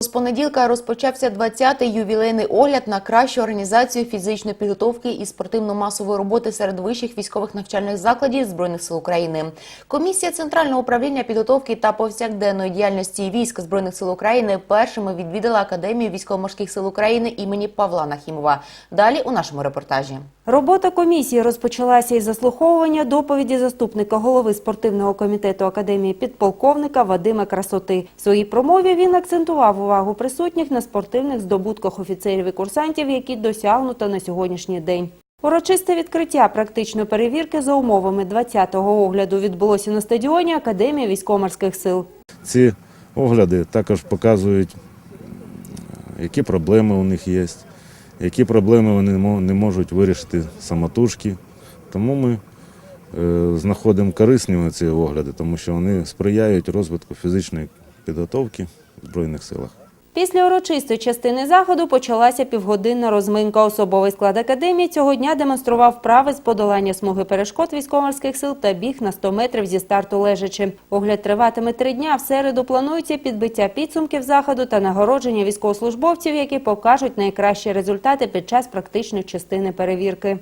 З понеділка розпочався 20-й ювілейний огляд на кращу організацію фізичної підготовки і спортивно-масової роботи серед вищих військових навчальних закладів Збройних сил України. Комісія Центрального управління підготовки та повсякденної діяльності військ Збройних сил України першими відвідала Академію військово-морських сил України імені Павла Нахімова. Далі у нашому репортажі. Робота комісії розпочалася із заслуховування доповіді заступника голови спортивного комітету академії підполковника Вадима Красоти. В своїй промові він акцентував увагу присутніх на спортивних здобутках офіцерів і курсантів, які досягнуто на сьогоднішній день. Урочисте відкриття практичної перевірки за умовами 20-го огляду відбулося на стадіоні Академії військово-морських сил. Ці огляди також показують, які проблеми у них є, які проблеми вони не можуть вирішити самотужки. Тому ми е, знаходимо корисними ці огляди, тому що вони сприяють розвитку фізичної підготовки Збройних силах. Після урочистої частини заходу почалася півгодинна розминка. Особовий склад академії цього дня демонстрував вправи з подолання смуги перешкод військово-морських сил та біг на 100 метрів зі старту лежачи. Огляд триватиме три дня. В середу планується підбиття підсумків заходу та нагородження військовослужбовців, які покажуть найкращі результати під час практичної частини перевірки.